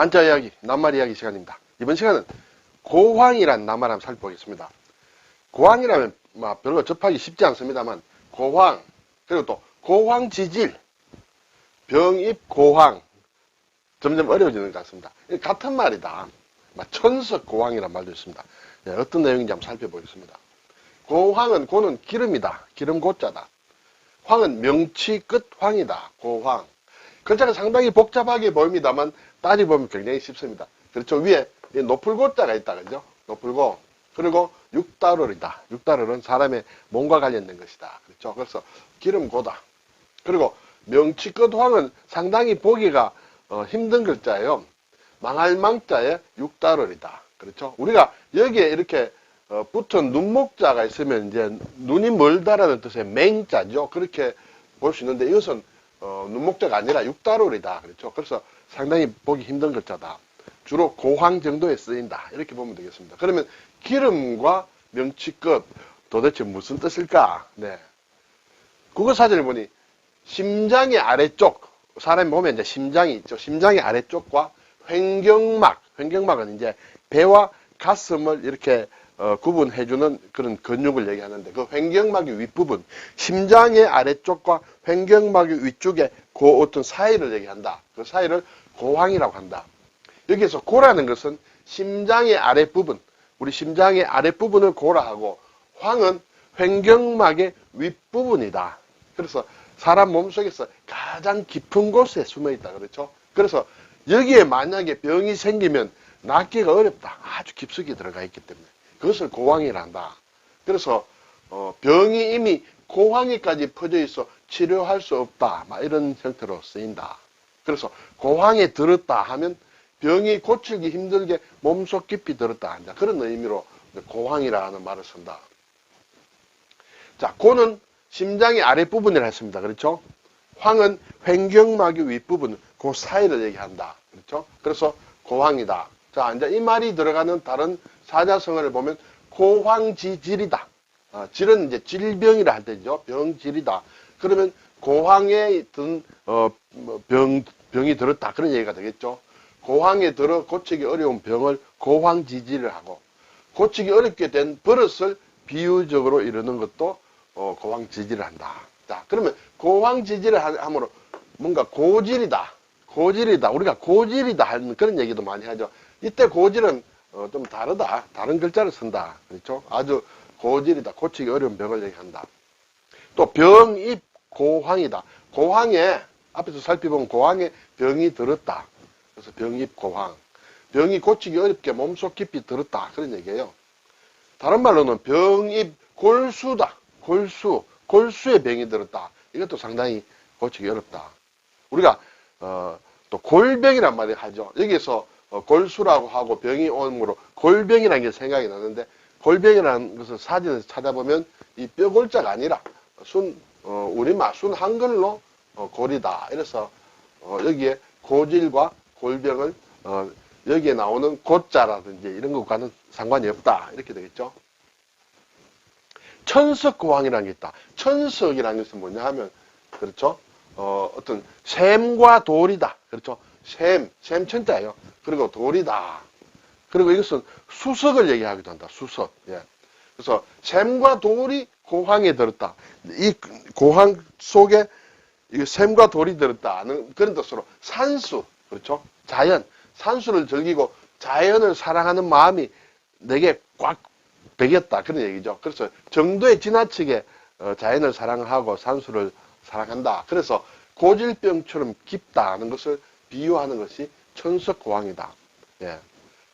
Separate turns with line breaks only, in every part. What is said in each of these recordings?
한자 이야기, 낱말 이야기 시간입니다. 이번 시간은 고황이란 낱말 한번 살펴보겠습니다. 고황이라면 뭐 별로 접하기 쉽지 않습니다만 고황 그리고 또 고황지질 병입 고황 점점 어려워지는 것 같습니다. 같은 말이다. 막 천석 고황이란 말도 있습니다. 네, 어떤 내용인지 한번 살펴보겠습니다. 고황은 고는 기름이다. 기름 고자다. 황은 명치 끝 황이다. 고황. 글자가 상당히 복잡하게 보입니다만 따지보면 굉장히 쉽습니다. 그렇죠. 위에 이 높을 고자가 있다. 그죠? 높을 고. 그리고 육다롤이다. 육다롤은 사람의 몸과 관련된 것이다. 그렇죠. 그래서 기름고다. 그리고 명치 끝 황은 상당히 보기가 어, 힘든 글자예요. 망할 망자에 육다롤이다. 그렇죠. 우리가 여기에 이렇게 어, 붙은 눈목자가 있으면 이제 눈이 멀다라는 뜻의 맹자죠. 그렇게 볼 수 있는데 이것은 어, 눈목자가 아니라 육다롤이다. 그렇죠. 그래서 상당히 보기 힘든 글자다. 주로 고황 정도에 쓰인다. 이렇게 보면 되겠습니다. 그러면 기름과 명치끝 도대체 무슨 뜻일까? 네. 국어 사전을 보니 심장의 아래쪽 사람이 보면 이제 심장이 있죠. 심장의 아래쪽과 횡경막, 횡경막은 이제 배와 가슴을 이렇게 어, 구분해주는 그런 근육을 얘기하는데 그 횡경막의 윗부분, 심장의 아래쪽과 횡경막의 위쪽에 그 어떤 사이를 얘기한다. 그 사이를 고황이라고 한다. 여기에서 고라는 것은 심장의 아랫부분, 우리 심장의 아랫부분을 고라 하고 황은 횡경막의 윗부분이다. 그래서 사람 몸속에서 가장 깊은 곳에 숨어 있다. 그렇죠? 그래서 여기에 만약에 병이 생기면 낫기가 어렵다. 아주 깊숙이 들어가 있기 때문에. 그것을 고황이라 한다. 그래서 어, 병이 이미 고황에까지 퍼져 있어 치료할 수 없다. 막 이런 형태로 쓰인다. 그래서 고황에 들었다 하면 병이 고치기 힘들게 몸속 깊이 들었다. 한다. 그런 의미로 고황이라는 말을 쓴다. 자, 고는 심장의 아랫부분이라 했습니다. 그렇죠? 황은 횡경막의 윗부분, 그 사이를 얘기한다. 그렇죠? 그래서 고황이다. 자, 이제 이 말이 들어가는 다른 사자성어를 보면 고황지질이다. 아, 질은 이제 질병이라 할 때죠. 병질이다. 그러면 고황에 든, 어, 뭐 병, 병이 들었다. 그런 얘기가 되겠죠. 고황에 들어 고치기 어려운 병을 고황지질을 하고, 고치기 어렵게 된 버릇을 비유적으로 이루는 것도 어, 고황지질을 한다. 자, 그러면 고황지질을 하- 함으로 뭔가 고질이다. 고질이다. 우리가 고질이다 하는 그런 얘기도 많이 하죠. 이때 고질은 어, 좀 다르다. 다른 글자를 쓴다. 그렇죠? 아주 고질이다. 고치기 어려운 병을 얘기한다. 또 병입 고황이다. 고황에 앞에서 살펴본 고황에 병이 들었다. 그래서 병입 고황. 병이 고치기 어렵게 몸속 깊이 들었다. 그런 얘기예요. 다른 말로는 병입 골수다. 골수. 골수에 병이 들었다. 이것도 상당히 고치기 어렵다. 우리가 어, 또 골병이란 말을 하죠. 여기서 어, 골수라고 하고 병이 오므로 골병이라는 게 생각이 나는데 골병이라는 것을 사진에서 찾아보면 이 뼈골자가 아니라 순 어, 우리말 순 한글로 어, 골이다. 이래서 어, 여기에 고질과 골병을 어, 여기에 나오는 고자라든지 이런 것과는 상관이 없다. 이렇게 되겠죠. 천석고황이라는 게 있다. 천석이라는 것은 뭐냐 하면 그렇죠. 어, 어떤 샘과 돌이다. 그렇죠. 샘, 샘 천자예요. 그리고 돌이다. 그리고 이것은 수석을 얘기하기도 한다. 수석. 예. 그래서 샘과 돌이 고황에 들었다. 이 고황 속에 이 샘과 돌이 들었다는 그런 뜻으로 산수, 그렇죠? 자연, 산수를 즐기고 자연을 사랑하는 마음이 내게 꽉 배겼다. 그런 얘기죠. 그래서 정도에 지나치게 어, 자연을 사랑하고 산수를 사랑한다. 그래서 고질병처럼 깊다는 것을 비유하는 것이 천석고황이다. 예.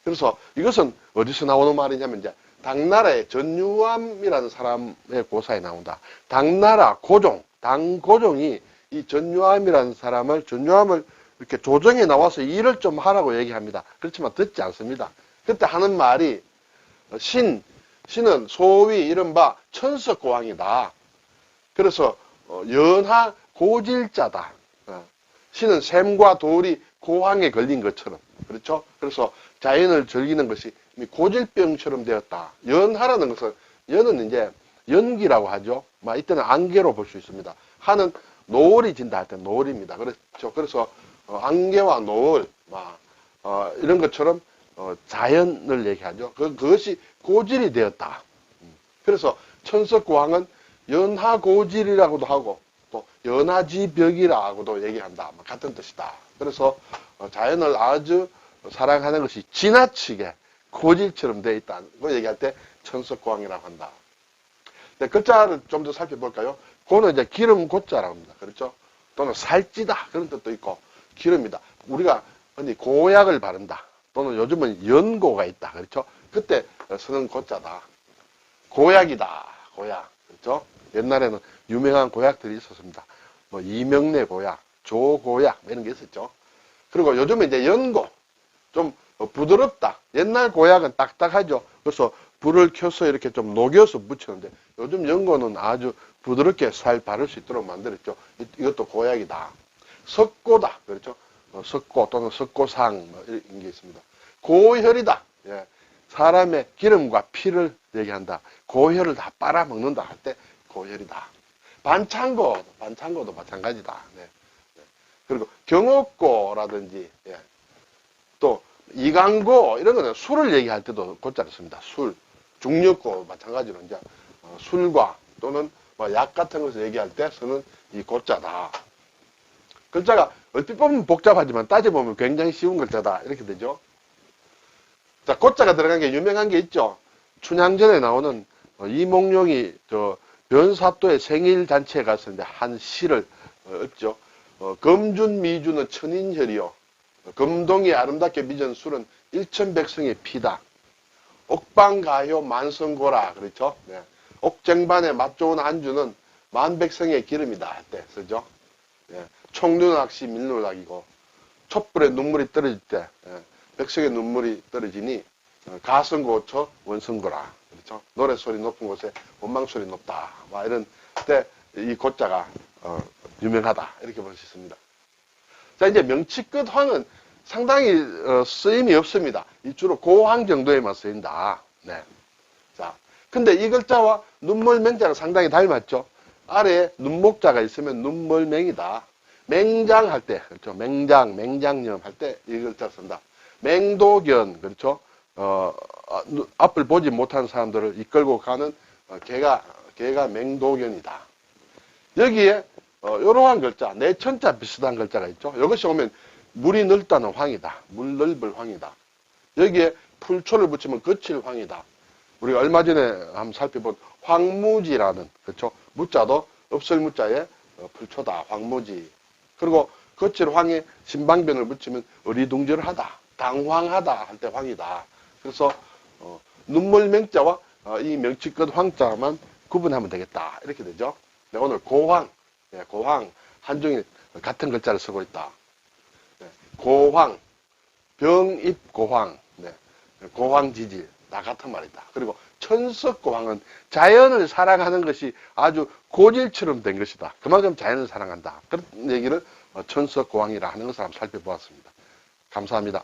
그래서 이것은 어디서 나오는 말이냐면 이제 당나라의 전유암이라는 사람의 고사에 나온다. 당나라 고종, 당고종이 이 전유암이라는 사람을 전유암을 이렇게 조정에 나와서 일을 좀 하라고 얘기합니다. 그렇지만 듣지 않습니다. 그때 하는 말이 신, 신은 소위 이른바 천석고왕이다. 그래서 어, 연하 고질자다. 어, 신은 샘과 돌이 고황에 걸린 것처럼 그렇죠? 그래서 자연을 즐기는 것이 고질병처럼 되었다. 연하라는 것은 연은 이제 연기라고 하죠. 막 이때는 안개로 볼 수 있습니다. 하는 노을이 진다 할 때 노을입니다. 그렇죠. 그래서 어, 안개와 노을, 막 어, 이런 것처럼 어, 자연을 얘기하죠. 그, 그것이 고질이 되었다. 음. 그래서 천석고항은 연하고질이라고도 하고 또 연하지벽이라고도 얘기한다. 뭐 같은 뜻이다. 그래서 어, 자연을 아주 사랑하는 것이 지나치게 고질처럼 되어 있다고 얘기할 때 천석고항이라고 한다. 네, 글자를 좀 더 살펴볼까요? 고는 이제 기름 고자라고 합니다. 그렇죠? 또는 살찌다 그런 뜻도 있고 기름이다. 우리가 언니 고약을 바른다. 또는 요즘은 연고가 있다. 그렇죠? 그때 쓰는 고자다. 고약이다. 고약. 그렇죠? 옛날에는 유명한 고약들이 있었습니다. 뭐 이명래 고약, 조고약 뭐 이런 게 있었죠. 그리고 요즘에 이제 연고 좀 부드럽다. 옛날 고약은 딱딱하죠. 그래서 불을 켜서 이렇게 좀 녹여서 묻히는데 요즘 연고는 아주 부드럽게 살 바를 수 있도록 만들었죠. 이- 이것도 고약이다. 석고다. 그렇죠? 어, 석고 또는 석고상 뭐 이런 게 있습니다. 고혈이다. 예. 사람의 기름과 피를 얘기한다. 고혈을 다 빨아먹는다 할 때 고혈이다. 반창고, 반창고도 마찬가지다. 네. 네. 그리고 경옥고라든지 예. 또 이강고 이런 거는 술을 얘기할 때도 고자를 씁니다. 술, 중력고 마찬가지로 이제 어, 술과 또는 뭐약 같은 것을 얘기할 때 쓰는 이 고자다. 글자가 얼핏 보면 복잡하지만 따져보면 굉장히 쉬운 글자다. 이렇게 되죠. 자, 고자가 들어간 게 유명한 게 있죠. 춘향전에 나오는 어, 이몽룡이 저 변사또의 생일 잔치에 갔었는데 한 시를 어, 읊죠. 어, 금준 미주는 천인혈이요. 금동이 아름답게 빚은 술은 일천백성의 피다. 옥방가요 만성고라 그렇죠. 네. 옥쟁반에 맛 좋은 안주는 만백성의 기름이다 할때 쓰죠. 예. 총눈악시 밀누락이고 촛불에 눈물이 떨어질 때 예. 백성의 눈물이 떨어지니 어, 가성고쳐 원성고라 그렇죠. 노래 소리 높은 곳에 원망 소리 높다 막 이런 때 이 고자가 어, 유명하다 이렇게 볼 수 있습니다. 자 이제 명치 끝 황은 상당히 어, 쓰임이 없습니다. 이 주로 고황 정도에만 쓰인다. 네. 자, 근데 이 글자와 눈물맹자가 상당히 닮았죠. 아래에 눈목자가 있으면 눈물맹이다. 맹장할 때, 그렇죠. 맹장, 맹장염 할 때 이 글자 쓴다. 맹도견, 그렇죠. 어, 어, 눈- 앞을 보지 못하는 사람들을 이끌고 가는 어, 개가, 개가 맹도견이다. 여기에 어, 이러한 글자, 내천자 비슷한 글자가 있죠. 이것이 오면 물이 넓다는 황이다. 물 넓을 황이다. 여기에 풀초를 붙이면 거칠 황이다. 우리가 얼마 전에 한번 살펴본 황무지라는 그렇죠. 무자도 없을 무자에 어, 풀초다. 황무지. 그리고 거칠 황에 신방변을 붙이면 어리둥절하다. 당황하다 할 때 황이다. 그래서 어, 눈물 맹자와 어, 이 명치끝 황자만 구분하면 되겠다. 이렇게 되죠. 네, 오늘 고황, 네, 고황 한종일 같은 글자를 쓰고 있다. 네, 고황, 병입 고황, 네, 고황 지질 다 같은 말이다. 그리고 천석 고황은 자연을 사랑하는 것이 아주 고질처럼 된 것이다. 그만큼 자연을 사랑한다. 그런 얘기를 어, 천석 고황이라 하는 것을 한번 살펴보았습니다. 감사합니다.